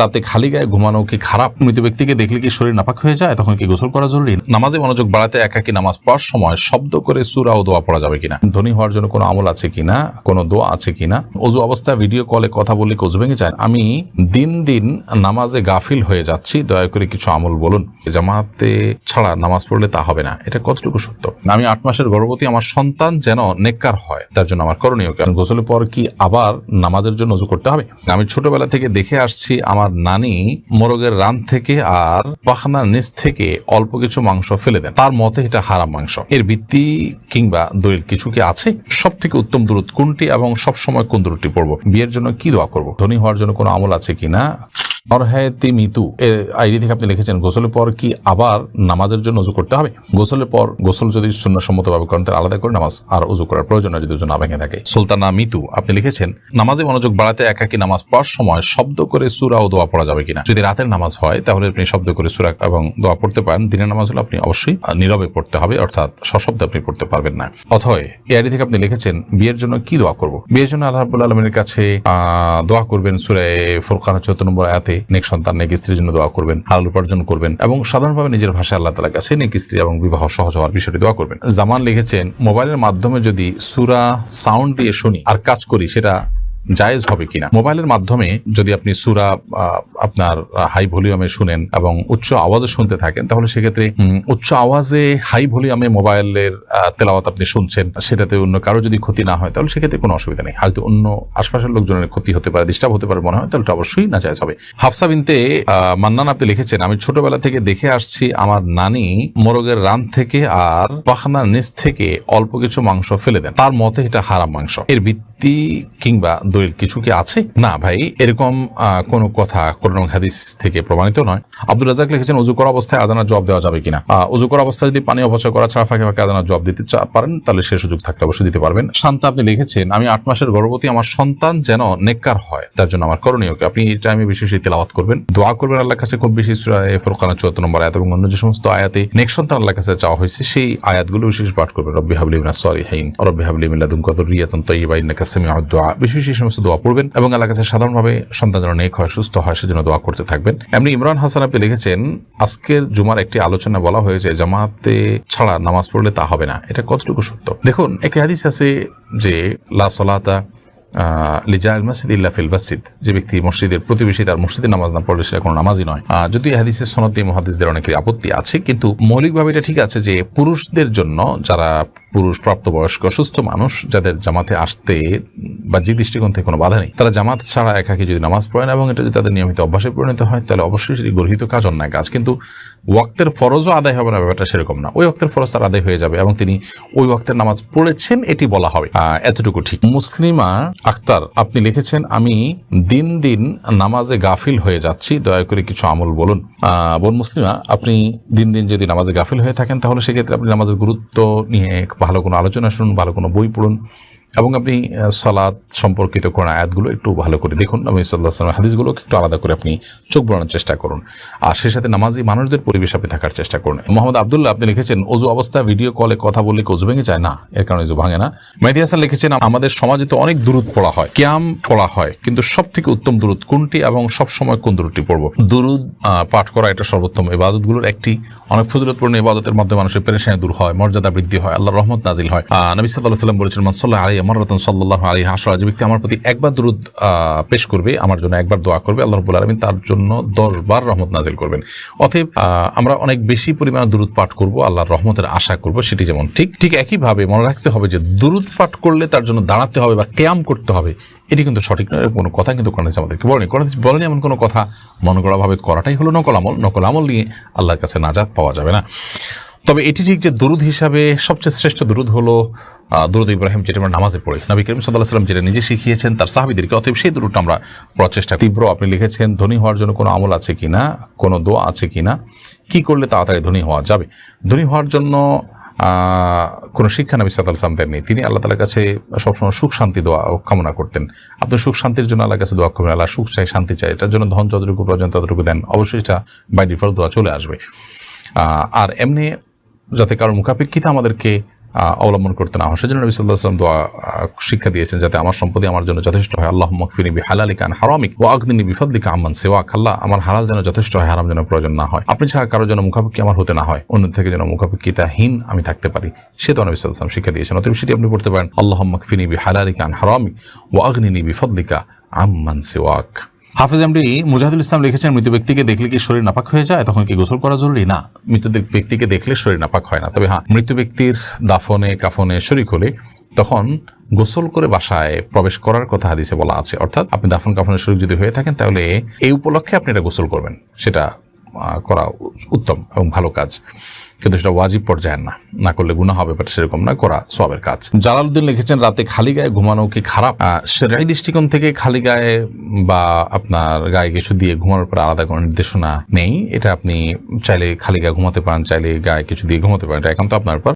রাতে খালি গায়ে ঘুমানো কি খারাপ? মৃত ব্যক্তিকে দেখলে কি শরীর নাপাক হয়ে যায়? তখন কি গোসল করা জরুরি? নামাজে মনোযোগ বাড়াতে একাকি নামাজ পড়ার সময় শব্দ করে সুরা ও দোয়া পড়া যাবে কিনা? ধনী হওয়ার জন্য কোনো আমল আছে কিনা? কোনো দোয়া আছে কিনা? অজু অবস্থায় ভিডিও কলে কথা বললে কি অজু ভেঙে যায়? আমি দিন দিন নামাজে গাফিল হয়ে যাচ্ছি। দয়া করে কিছু আমল বলুন। জামাতে ছাড়া নামাজ পড়লে তা হবে না। এটা কতটুকু সত্য? আমি আট মাসের গর্ভবতী। আমার সন্তান যেন নেককার হয়, তার জন্য আমার করণীয় কারণ গোসলের পর কি আবার নামাজের জন্য অজু করতে হবে? আমি ছোটবেলা থেকে দেখে আসছি, আমার নানি মোরগের রান থেকে আর পাখনার নিচ থেকে অল্প কিছু মাংস ফেলে দেন। তার মতে এটা হারাম মাংস। এর ভিত্তি কিংবা দলিল কিছু কি আছে? সব থেকে উত্তম দূরত কোনটি এবং সব সময় কোন দূরটি পড়ব? বিয়ের জন্য কি দোয়া করব? ধনী হওয়ার জন্য কোনো আমল আছে কিনা? অরহায়তি মিতু এর আইডি থেকে আপনি লিখেছেন, গোসলের পর কি আবার নামাজের জন্য উজু করতে হবে? গোসলের পর গোসল যদি সুন্নসম্মত ভাবে করেন, তাহলে আলাদা করে নামাজ আর উজু করার প্রয়োজন যদি উজু না ভেঙে থাকে। সুলতানা মিতু, আপনি লিখেছেন, নামাজে মনোযোগ বাড়াতে একাকি নামাজ পড়ার সময় শব্দ করে সুরা ও দোয়া পড়া যাবে কিনা? যদি রাতের নামাজ হয়, তাহলে আপনি শব্দ করে সুরা এবং দোয়া পড়তে পারেন। দিনের নামাজ হলে আপনি অবশ্যই নীরবে পড়তে হবে, অর্থাৎ সশব্দে আপনি পড়তে পারবেন না। অথয়, এই আইডি থেকে আপনি লিখেছেন, বিয়ের জন্য কি দোয়া করব? বিয়ের জন্য আল্লাহ আলমীর কাছে দোয়া করবেন সুরে ফুরকানের চৌদ্দ নম্বর আয়াতে নেক সন্তান, নেক স্ত্রীর জন্য দোয়া করবেন, হালাল উপার্জন করবেন এবং সাধারণভাবে নিজের ভাষায় আল্লাহ তালার কাছে নেক স্ত্রী এবং বিবাহ সহজ হওয়ার বিষয়টি দোয়া করবেন। জামান লিখেছেন, মোবাইলের মাধ্যমে যদি সুরা সাউন্ড দিয়ে শুনি আর কাজ করি, সেটা জায়েজ হবে কিনা। মোবাইলের মাধ্যমে যদি আপনি সুরা আপনার হাই ভলিউমে শুনেন এবং উচ্চ আওয়াজে শুনতে থাকেন, তাহলে সেক্ষেত্রে উচ্চ আওয়াজে হাই ভলিউমে মোবাইলের তেলাওয়াত আপনি শুনছেন সেটাতে অন্য কারও যদি ক্ষতি না হয়, তাহলে সেক্ষেত্রে কোনো অসুবিধা নেই। হয়তো অন্য আশপাশের লোকজনের ক্ষতি হতে পারে ডিস্টার্ব হতে পারে মনে হয়, তাহলে অবশ্যই না জায়েজ হবে। হাফসা বিনতে মান্নান আপনি লিখেছেন, আমি ছোটবেলা থেকে দেখে আসছি আমার নানি মোরগের রান থেকে আর পাখানার নিচ থেকে অল্প কিছু মাংস ফেলে দেন। তার মতে এটা হারাম মাংস। এর ভিত্তি কিংবা দলিল কিছু কি আছে? না ভাই, এরকম কোনো কথা কোরআন হাদিস থেকে প্রমাণিত নয়। আব্দুল রাজাক লিখেছেন, উজু করা অবস্থায় আজানার জবাব দেওয়া যাবে কিনা? উজু করা অবস্থায় যদি পানি অপচয় করা ছাড়া ফাঁকে ফাঁকে আজানার জবাব দিতে পারেন, তাহলে সে সুযোগ থাকলে অবশ্যই দিতে পারবেন। শান্তা, আপনি লিখেছেন, আমি আট মাসের গর্ভবতী, আমার সন্তান যেন নেককার হয়, তার জন্য আমার করণীয় কি? আপনি এই টাইমে বেশি বেশি তেলাওয়াত করবেন। দোয়া করবেন আল্লাহর কাছে, খুব বেশি সূরা ফুরকানের চুয়াত্তর নম্বর আয়াত এবং অন্য যে সমস্ত আয়াতে নেক সন্তান আল্লাহর কাছে চাওয়া হয়েছে, সেই আয়াতগুলো বিশেষ পাঠ করবেন। রব্বি হাবলি মিনাস সলিহিন, রব্বি হাবলি মিন লাদুনকা যুররিয়াতান সামিউদ দুআ বিশেষ বিশেষ সমস্ত দোয়া পড়বেন এবং কাছে সাধারণভাবে সন্তান যেন নেক হয়, সুস্থ হয়, সেজন্য দোয়া করতে থাকবেন। এমনি ইমরান হাসান আপনি লিখেছেন, আজকের জুমার একটি আলোচনা বলা হয়েছে, জামাতে ছাড়া নামাজ পড়লে তা হবে না। এটা কতটুকু সত্য? দেখুন, একটি হাদিস আছে যে, লা সলাতা লিজাল মসজিদ ইল্লা ফিল মসজিদ। যে ব্যক্তি মসজিদের প্রতিবেশী তার মসজিদে নামাজ না পড়লে সেটা কোনো নামাজই নয়। যদি হাদিসের সনদ দিয়ে মহাদিসদের অনেকের আপত্তি আছে, কিন্তু মৌলিকভাবে এটা ঠিক আছে যে, পুরুষদের জন্য যারা পুরুষ প্রাপ্তবয়স্ক সুস্থ মানুষ যাদের জামাতে আসতে বা যে দৃষ্টিকোণ থেকে কোনো বাধা নেই, তারা জামাত ছাড়া একাকে যদি নামাজ পড়েন এবং এটা যদি তাদের নিয়মিত অভ্যাসে পরিণত হয়, তাহলে অবশ্যই সেটি গর্হিত কাজ, অন্যায় কাজ। কিন্তু ওয়াক্তের ফরজও আদায় হবে না, ব্যাপারটা সেরকম না। ওই ওয়াক্তের ফরজ তার আদায় হয়ে যাবে এবং তিনি ওই ওয়াক্তের নামাজ পড়েছেন, এটি বলা হবে। এতটুকু ঠিক। মুসলিমা আক্তার, আপনি লিখেছেন, আমি দিন দিন নামাজে গাফিল হয়ে যাচ্ছি, দয়া করে কিছু আমল বলুন। বোন মুসলিমা, আপনি দিন দিন যদি নামাজে গাফিল হয়ে থাকেন, তাহলে সেক্ষেত্রে আপনি নামাজের গুরুত্ব নিয়ে ভালো কোনো আলোচনা শুনুন ভালো কোনো বই পড়ুন। এবং আপনি সালাদ সম্পর্কিত কোন আয়াতগুলো একটু ভালো করে দেখুন। নবী সাল্লাহ সাল্লাম হাদিসগুলোকে একটু আলাদা করে আপনি চোখ বোলানোর চেষ্টা করুন। আর সেই সাথে নামাজি মানুষদের পরিবেশ আপনি থাকার চেষ্টা করুন। মোহাম্মদ আবদুল্লাহ, আপনি লিখেছেন অজু অবস্থা, ভিডিও কলে কথা বললে অজু ভেঙে যায়? না, এর কারণে অজু ভাঙে না। মেহদি হাসান লিখেছেন, আমাদের সমাজে তো অনেক দূরত পড়া হয়, ক্যাম পড়া হয়, কিন্তু সব থেকে উত্তম দূরত কোনটি এবং সব সময় কোন দূরটি পড়ব? দুরুদ পাঠ করা এটা সর্বোত্তম ইবাদতগুলোর একটি। অনেক ফজিলতপূর্ণ ইবাদতের মাধ্যমে মানুষের পেরেশানি দূর হয়, মর্যাদা বৃদ্ধি হয় আল্লাহ রহমত নাজিল হয়। নবী সাল্লাহ সাল্লাম বলেছেন মানসল্লাহ আলী আমার রতন সাল্লাহ আলী হাসরা যে ব্যক্তি আমার প্রতি একবার আহ, পেশ করবে আমার জন্য একবার দোয়া করবে আল্লাহ রবুল আলমিন তার জন্য দশ বার রহমত নাজিল করবেন। অতএব আমরা অনেক বেশি পরিমাণে দুরুদ পাঠ করব আল্লাহর রহমতের আশা করব সেটি যেমন ঠিক ঠিক একইভাবে মনে রাখতে হবে যে দুরুদ পাঠ করলে তার জন্য দাঁড়াতে হবে বা ক্যাম করতে হবে এটি কিন্তু সঠিক নয় এরকম কোনো কথা কিন্তু কোরআন হাদিস আমাদেরকে বলেনি। কোরআন বলেনি এমন কোনো কথা মনে করাভাবে করাটাই হলো নকল আমল নকল আমল নিয়ে আল্লাহর কাছে নাজাত পাওয়া যাবে না। তবে এটি ঠিক যে দুরুদ হিসাবে সবচেয়ে শ্রেষ্ঠ দুরুদ হলো দুরুদ ইব্রাহিম, যেটা আমরা নামাজে পড়ি। নবী করিম সাল্লাহ সাল্লাম যেটা নিজে শিখিয়েছেন, তার সাহাবিদেরকে অতএব সেই দুরুদটা আমরা পড়ার চেষ্টা। তীব্র আপনি লিখেছেন, ধনী হওয়ার জন্য কোনো আমল আছে কি না? কোনো দোয়া আছে কি না? কী করলে তাড়াতাড়ি ধনী হওয়া যাবে? ধনী হওয়ার জন্য কোনো শিক্ষা নবী সাদাল সালাম দেননি। তিনি আল্লাহ তালার কাছে সবসময় সুখ, শান্তি দোয়া কামনা করতেন। আপনি সুখ, শান্তির জন্য আল্লাহর কাছে দোয়া করবেন। আল্লাহ সুখ চাই, শান্তি চাই। এটার জন্য ধন যতটুকু প্রয়োজন ততটুকু দেন। অবশ্যই এটা বাই ডিফল্ট দোয়া চলে আসবে। আর এমনি যাতে কারোর মুখাপেক্ষিতে আমাদেরকে অবলম্বন করতে না হয়। সেজন্য নবী সাল্লাহ দোয়া শিক্ষা দিয়েছেন যাতে আমার সম্পত্তি আমার জন্য যথেষ্ট হয়। আল্লাহ মকফিনি বি হালালিকা আন হারামিক ও আগদিনী বিফাদ্দিকা আম্মান সেওয়াক। আল্লাহ আমার হালাল যেন যথেষ্ট হয়, হারাম যেন প্রয়োজন না হয়। আপনি ছাড়া কারও যেন মুখাপেক্ষি আমার হতে না হয় অন্য থেকে যেন মুখাপেক্ষিতাহীন আমি থাকতে পারি। সে তো নবী সাল্লাহ শিক্ষা দিয়েছেন। অতএব সেটি আপনি পড়তে পারেন। আল্লাহ মকফিনি বি হালালিকা আন হারামিক ও আগনিনী বিফাদ্দিকা আম্মান সেওয়াক। হাফিজ এমডি মুজাহিদুল ইসলাম লিখেছেন, মৃত ব্যক্তিকে দেখলে কি শরীর নাপাক হয়ে যায়? তখন কি গোসল করা জরুরি? না, মৃত ব্যক্তিকে দেখলে শরীর নাপাক হয় না। তবে হ্যাঁ মৃত ব্যক্তির দাফনে, কাফনে শরিক হলে তখন গোসল করে বাসায় প্রবেশ করার কথা হাদিসে বলা আছে। অর্থাৎ আপনি দাফন, কাফনের শরীর যদি হয়ে থাকেন, তাহলে এই উপলক্ষে আপনি এটা গোসল করবেন। সেটা করা উত্তম এবং ভালো কাজ। কিন্তু সেটা ওয়াজিব পর্যায়ের না। না করলে গুণা হবে বাট সেরকম না, করা সবের কাজ। জালালউদ্দিন লিখেছেন, রাতে খালি গায়ে ঘুমানো কি খারাপ? সেরাই দৃষ্টিকোণ থেকে খালি গায়ে বা আপনার গায়ে কিছু দিয়ে ঘুমানোর পর আলাদা কোনো নির্দেশনা নেই। এটা আপনি চাইলে খালি গায়ে ঘুমাতে পারেন, চাইলে গায়ে কিছু দিয়ে ঘুমাতে পারেন। এটা এখন তো আপনার উপর